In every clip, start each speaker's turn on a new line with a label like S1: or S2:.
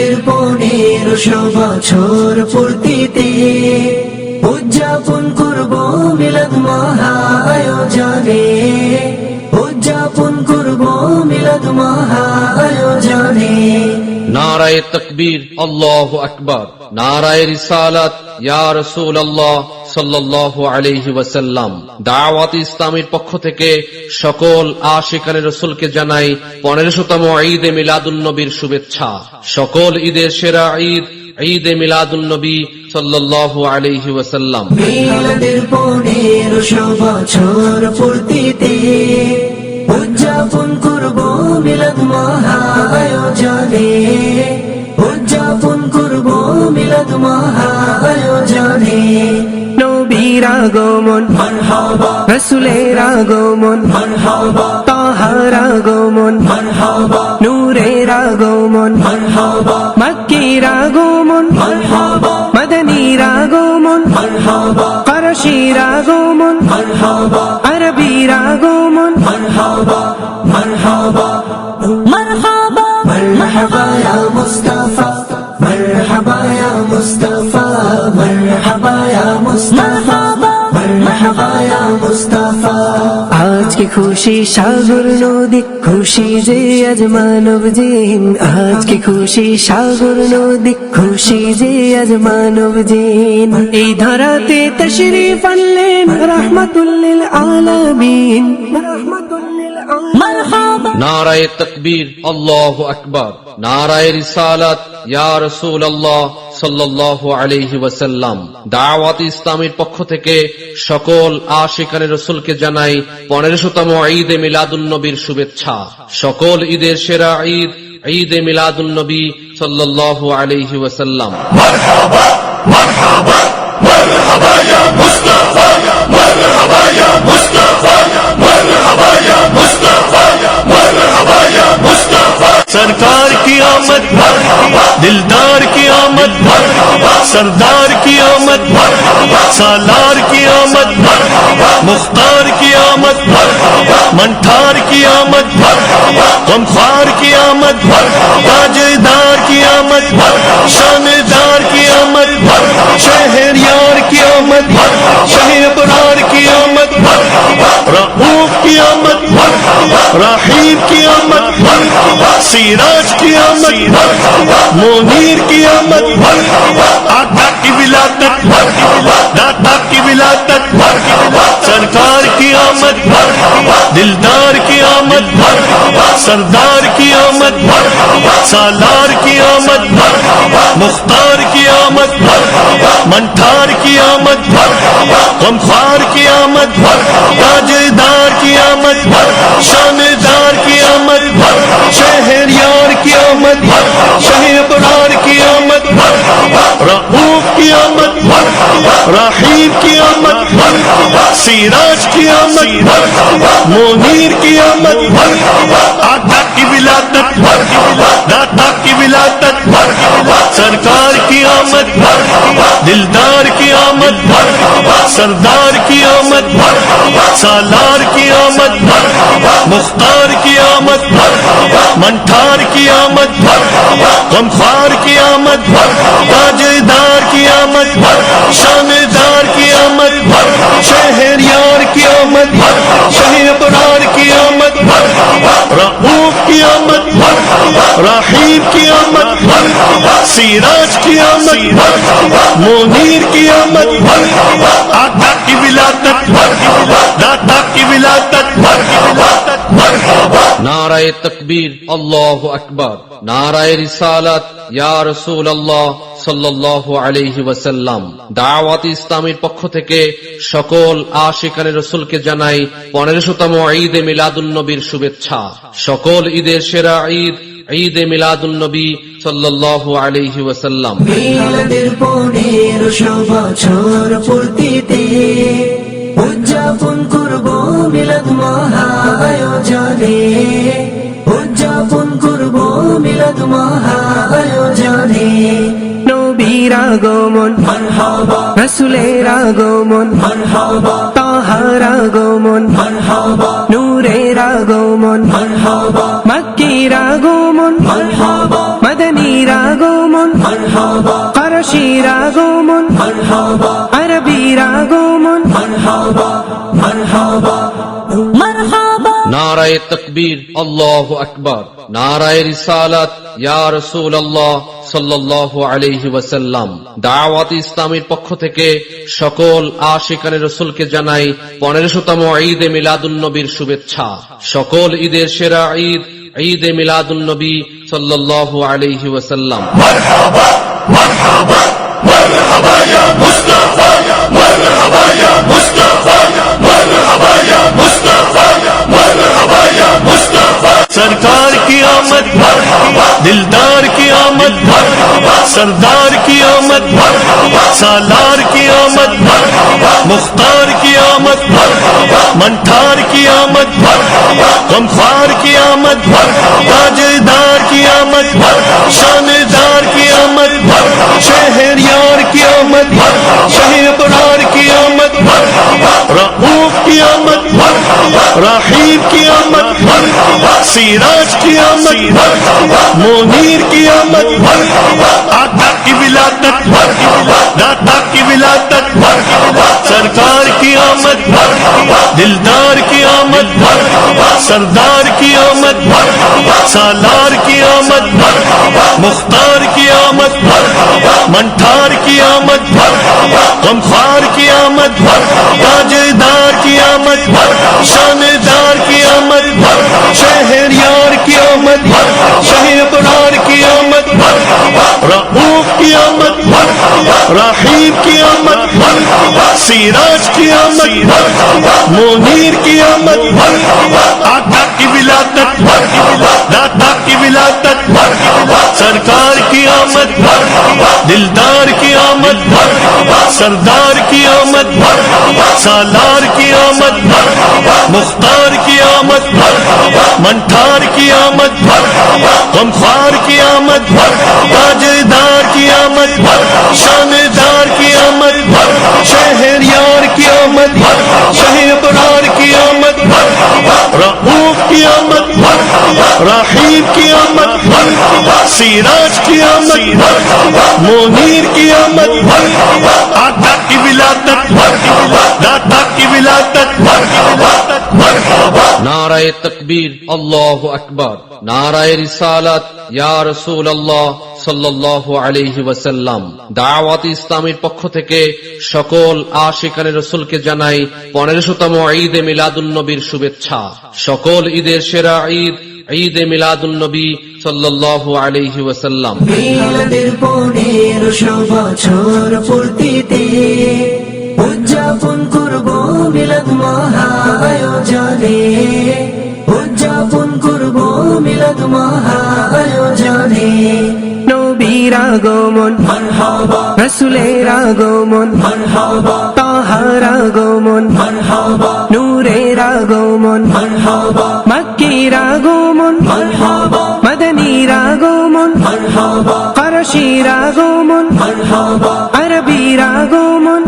S1: মিলাদের পনেরোশো বছর পূর্তিতে উদযাপন করব মিলাদ মহা আয়োজনে উদযাপন করব মিলাদ মহা আয়োজনে।
S2: নারায় তকবীর আল্লাহ আকবর। নারায় রিসালাত ইয়া রসুল আল্লাহ সাল্লাল্লাহু আলাইহি ওয়াসাল্লাম। দাওয়াত ইসলামের পক্ষ থেকে সকল আশিকানে রসুলকে জানাই পনেরোশতম ঈদে মিলাদুন নবীর শুভেচ্ছা। সকল ঈদের সেরা ঈদ ঈদে মিলাদুন নবী সাল্লাল্লাহু আলাইহি ওয়াসাল্লাম।
S1: মিলাদের পনেরোশো বছর পূর্তিতে মিলাদ মহা আয়োজনে উদযাপন করব মিলাদ মহা আয়োজনে
S3: নবীর আগমন রসুলের আগমন তাহার আগমন নূরের আগমন মক্কির আগমন মদনীর আগমন
S1: মারহাবা।
S3: আগমন আরবির আগমন
S1: مصطفى. مرحبا يا مصطفى مرحبا يا مصطفى.
S3: আজকে খুশি সাগর নদী খুশি যে আজ মানব জিন আজকে খুশি সাগর নদী খুশি যে আজ মানব জিন এই ধারাতে তশরিফ আনলেন রহমাতুল্লিল আলামিন।
S2: নারায় তকবীর আল্লাহ আকবর। নারায় রিসালাত রসুল আল্লাহ সাল্লাল্লাহু আলাইহি ওয়াসাল্লাম দাওয়াত ইসলামের পক্ষ থেকে সকল আশিকানে রসুলকে জানাই পনেরোশতম ঈদে মিলাদুন নবীর শুভেচ্ছা সকল ঈদের সেরা ঈদ ঈদে মিলাদুন নবী সাল্লাল্লাহু আলাইহি ওয়াসাল্লাম
S4: सरकार की आमद दिलदार की आमद سردار کی آمد سالار کی آمد مختار کی آمد منٹھار کی آمد غمخار کی آمد تاجدار کی آمد شاندار کی آمد شہر یار کی آمد شہر برار کی آمد رحوب کی آمد راحیب کی آمد سیراج کی آمد مونیر کی آمد آقا کی ولادت داتا کی ولادت، سرکار کی آمد، دلدار کی آمد، سردار کی آمد، سالار کی آمد، مختار کی آمد منتار کی آمد غمخار کی آمد تاج رحیم کی آمد، سیراج کی آمد مونیر کی آمد آقا کی ولادت، داتا کی ولادت، سرکار کی آمد، دلدار کی آمد سردار کی آمد سالار کی آمد مختار کی آمد منٹھار کی آمد غمخوار کی آمد تاجدار کی آمد شاندار کی آمد شہر یار کی آمد شہر ابرار کی آمد رعوب کی آمد राहीम की आमद सिराज की आमद मोनीर की आमद आका की विलादत दाता की विलादत
S2: নারায় তকবীর আল্লাহ আকবর নারায় রিসালাত ইয়া রসুল আল্লাহ সাল্লাল্লাহু আলাইহি ওয়াসাল্লাম দাওয়াত ইসলামের পক্ষ থেকে সকল আশিকানে রসুলকে জানাই পনেরোশতম ঈদে মিলাদুন নবীর শুভেচ্ছা সকল ঈদের সেরা ঈদ ঈদে মিলাদুল নবী সাল্লাল্লাহু আলাইহি ওয়াসাল্লাম।
S1: মিলাদের পনেরোশো বছর পূর্তিতে উদযাপন করব মিলাদ মহা আয়োজনে উদযাপন করব মিলাদ মহা আয়োজনে
S3: নবীর আগমন রসুলের আগমন তাহার আগমন নূরের আগমন মক্কির আগমন মদনীর আগমন
S1: মারহাবা।
S3: আগমন আরবির আগমন
S1: মারহাবা।
S2: নারায় তকবীর, আল্লাহ আকবর। নারায় রিসালাত, ইয়া রসুল আল্লাহ সাল্লাহ আলহি ওয়াসাল্লাম। দাওয়াত ইসলামের পক্ষ থেকে সকল আশিকানে রসুলকে জানাই পনেরোশোতম ঈদে মিলাদুন্নবীর শুভেচ্ছা। সকল ঈদের সেরা ঈদ, ঈদে মিলাদুন্নবী সাল্লাহ আলহি ওয়াসাল্লাম।
S4: سرکار کی آمد دلدار کی آمد سردار کی آمد سالار کی آمد مختار کی آمد منٹار کی آمد غمخوار کی آمد تاجدار کی آمد شاندار کی آمد شہر یار کی آمد شہر برار کی آمد قیامت آمد راحیب کی آمد سیراج کی آمد منیر کی آمد آتا کی ولادت، داتا کی ولادت، سرکار کی آمد دلدار کی آمد سردار کی آمد سالار کی آمد مختار کی آمد منٹھار کی آمد غمخوار کی آمد تاجدار قیامت شان دار رحوب کی آمد رحیم کی آمد سیراج کی آمد مونیر کی آمد آقا کی ولادت داتا کی ولادت سرکار کی آمد دلدار کی آمد سردار کی آمد سالار کی آمد مختار کی آمد منٹار کی آمد غمخار کی آمد تاجدار کی آمد شاندار کی آمد شہر یار کی آمد شہر برار کی آمد رعوف کی آمد رحیب کی آمد سیراج کی آمد مونیر کی آمد آتا کی ولادت داتا کی ولادت
S2: নারায় তকবীর, আল্লাহ আকবর। নারায় রিসালাত, ইয়া রসুল আল্লাহ সাল্লাহ আলহি ওয়াসাল্লাম। দাওয়াত ইসলামের পক্ষ থেকে সকল আশিকানে রসুলকে জানাই পনেরোশোতম ঈদে মিলাদুন্নবীর শুভেচ্ছা। সকল ঈদের সেরা ঈদ, ঈদে মিলাদুন্নবী সাল্লাহ আলহি ওয়াসাল্লাম।
S1: মিলাদের পনেরোশো বছর পূর্তিতে উদযাপন করব মিলাদ মহা আয়োজনে উদযাপন করব মিলাদ মহা আয়োজনে
S3: নবীর আগমন রসুলের আগমন তাহার আগমন নূরের আগমন মক্কির আগমন। মদনীর আগমন ফারসির আগমন আরবির আগমন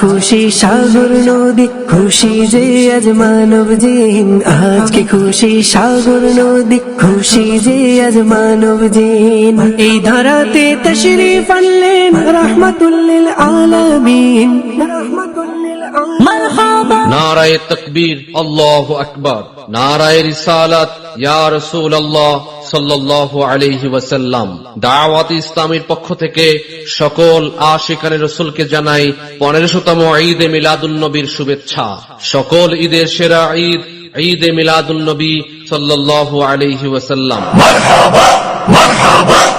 S3: খুশি সাগর নদী, খুশি যে আজ মানব জিন। আজকে খুশি সাগর নদী, খুশি যে আজ মানব জিন। এই ধরাতে তশরিফ আনলেন রহমাতুল্লিল আলামিন। রহমাতুল্লিল আলামিন।
S2: নারায় তকবীর, আল্লাহ আকবর। নারায় রিসালাত, ইয়া রসুল আল্লাহ সাল্লাল্লাহু আলাইহি ওয়াসাল্লাম। দাওয়াত ইসলামের পক্ষ থেকে সকল আশিকানের রসুলকে জানাই পনেরোশতম ঈদে মিলাদুন্নবীর শুভেচ্ছা। সকল ঈদের সেরা ঈদ, ঈদে মিলাদুন্নবী সাল্লাল্লাহু আলাইহি ওয়াসাল্লাম।
S4: মারহাবা মারহাবা।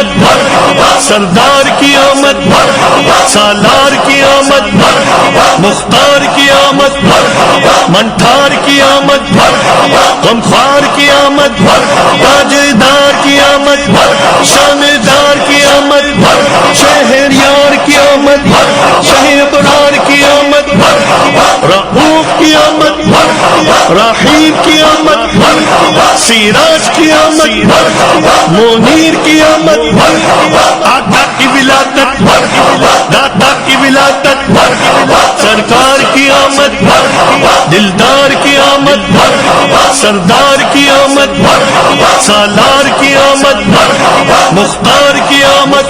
S4: آمد سردار کی آمد، سالار کی آمد، مختار کی آمد، منٹھار کی آمد، غمخوار کی آمد، تاجدار کی آمد، شاندار کی آمد، شہریار کی آمد، شہر رحوب کی آمد، رحیم کی آمد، سیراج کی آمد مونیر کی آمد آقا کی ولادت داتا کی ولادت، سرکار کی آمد، دلدار کی آمد، سردار کی آمد، سالار کی آمد، مختار کی آمد۔